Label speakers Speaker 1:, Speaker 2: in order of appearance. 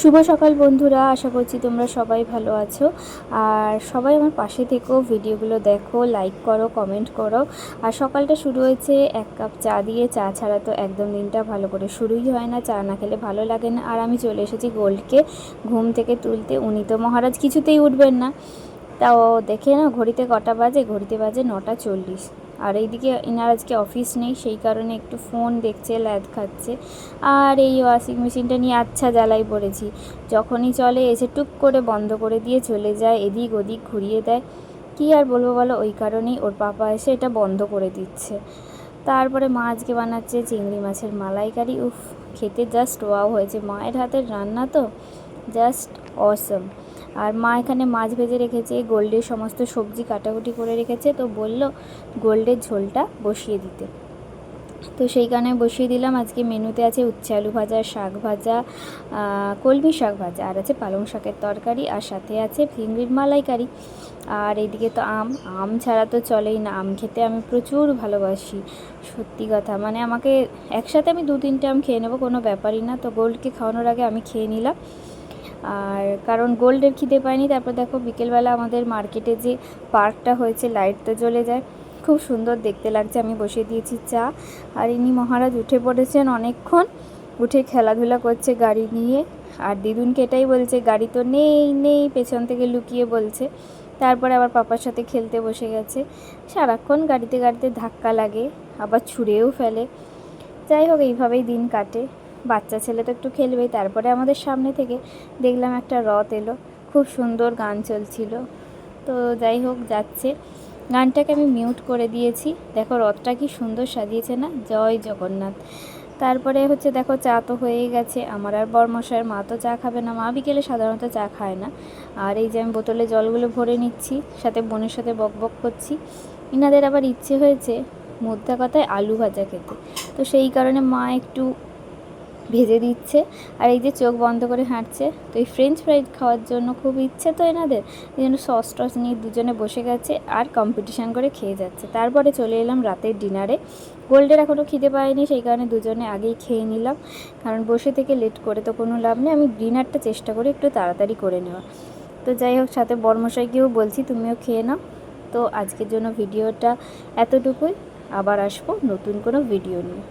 Speaker 1: শুভ সকাল বন্ধুরা, আশা করছি তোমরা সবাই ভালো আছো। আর সবাই আমার পাশে থেকেও ভিডিওগুলো দেখো লাইক করো কমেন্ট করো। আর সকালটা শুরু হয়েছে এক কাপ চা দিয়ে। চা ছাড়া তো একদম দিনটা ভালো করে শুরুই হয় না, চা না খেলে ভালো লাগে না। আর আমি চলে এসেছি গোল্ডকে ঘুম থেকে তুলতে। উনি তো মহারাজ কিছুতেই উঠবেন না। তাও দেখে না ঘড়িতে কটা বাজে? ঘড়িতে বাজে নটা চল্লিশ। আর এইদিকে ইনার আজকে অফিস নেই, সেই কারণে একটু ফোন দেখছে, ল্যাদ খাচ্ছে। আর এই ওয়াশিং মেশিনটা নিয়ে আচ্ছা জ্বালাই পড়েছি। যখনই চলে এসে টুক করে বন্ধ করে দিয়ে চলে যায়, এদিক ওদিক ঘুরিয়ে দেয়। কী আর বলব বলো, ওই কারণেই ওর পাপা এসে এটা বন্ধ করে দিচ্ছে। তারপরে মা আজকে বানাচ্ছে চিংড়ি মাছের মালাইকারি। উফ, খেতে জাস্ট ওয়াও হয়েছে। মায়ের হাতের রান্না তো জাস্ট অসম আর মা এখানে মাছ ভেজে রেখেছে, গোল্ডের সমস্ত সবজি কাটাকুটি করে রেখেছে, তো বলল গোল্ডের ঝোলটা বসিয়ে দিতে। তো সেই কারণে বসিয়ে দিলাম। আজকে মেনুতে আছে উচ্ছে আলু ভাজা, শাক ভাজা কলমি শাক ভাজা, আর আছে পালং শাকের তরকারি, আর সাথে আছে চিংড়ির মালাইকারি। আর এইদিকে তো আম আম ছাড়া তো চলেই না, আম খেতে আমি প্রচুর ভালোবাসি, সত্যি কথা। মানে আমাকে একসাথে আমি দু তিনটে আম খেয়ে নেব, কোনো ব্যাপারই না। তো গোল্ডকে খাওয়ানোর আগে আমি খেয়ে নিলাম। আর কারণ গোল্ডের খিদে পায়নি, তারপর দেখো বিকেলবেলা আমাদের মার্কেটে যে পার্কটা হয়েছে লাইট তো জ্বলে যায়। খুব সুন্দর দেখতে লাগছে, আমি বসিয়ে দিয়েছি চা। আর ইনি মহারাজ উঠে পড়েছেন অনেকক্ষণ, উঠে খেলাধুলা করছে গাড়ি নিয়ে। আর দিদুনকে এটাই বলছে, গাড়ি তো নেই নেই, পেছন থেকে লুকিয়ে বলছে। তারপরে আবার পাপার সাথে খেলতে বসে গেছে। সারাক্ষণ গাড়িতে গাড়িতে ধাক্কা লাগে, আবার ছুঁড়েও ফেলে। যাই হোক, এইভাবেই দিন কাটে। বাচ্চা ছেলে তো একটু খেলবেই তারপরে আমাদের সামনে থেকে দেখলাম একটা রথ এলো। খুব সুন্দর গান চলছিল। তো যাই হোক, যাচ্ছে। গানটাকে আমি মিউট করে দিয়েছি। দেখো, রথটা কি সুন্দর সাজিয়েছে না? জয় জগন্নাথ। তারপরে হচ্ছে, দেখো, চা তো হয়েই গেছে। আমার আর বরমশাইয়ের মা তো চা খাবে না। মা বিকেলে সাধারণত চা খায় না। আর এই যে আমি বোতলে জলগুলো ভরে নিচ্ছি, সাথে বোনের সাথে বক বক করছি। ইনাদের আবার ইচ্ছে হয়েছে মোদ্দা কথায় আলু ভাজা খেতে। তো সেই কারণে মা একটু ভেজে দিচ্ছে। আর এই যে চোখ বন্ধ করে হাঁটছে, তো এই ফ্রেঞ্চ ফ্রাইড খাওয়ার জন্য খুব ইচ্ছে তো এনাদের। এই জন্য সস টস নিয়ে দুজনে বসে গেছে আর কম্পিটিশান করে খেয়ে যাচ্ছে। তারপরে চলে এলাম রাতের ডিনারে গোল্ডের এখনও খিদে পায়নি, সেই কারণে দুজনে আগেই খেয়ে নিলাম। কারণ বসে থেকে লেট করে তো কোনো লাভ নেই। আমি ডিনারটা চেষ্টা করি একটু তাড়াতাড়ি করে নেওয়া তো যাই হোক, সাথে বর্মশাইকেও বলছি, তুমিও খেয়ে নাও। তো আজকের জন্য ভিডিওটা এতটুকুই। আবার আসব নতুন কোনো ভিডিও নিয়ে।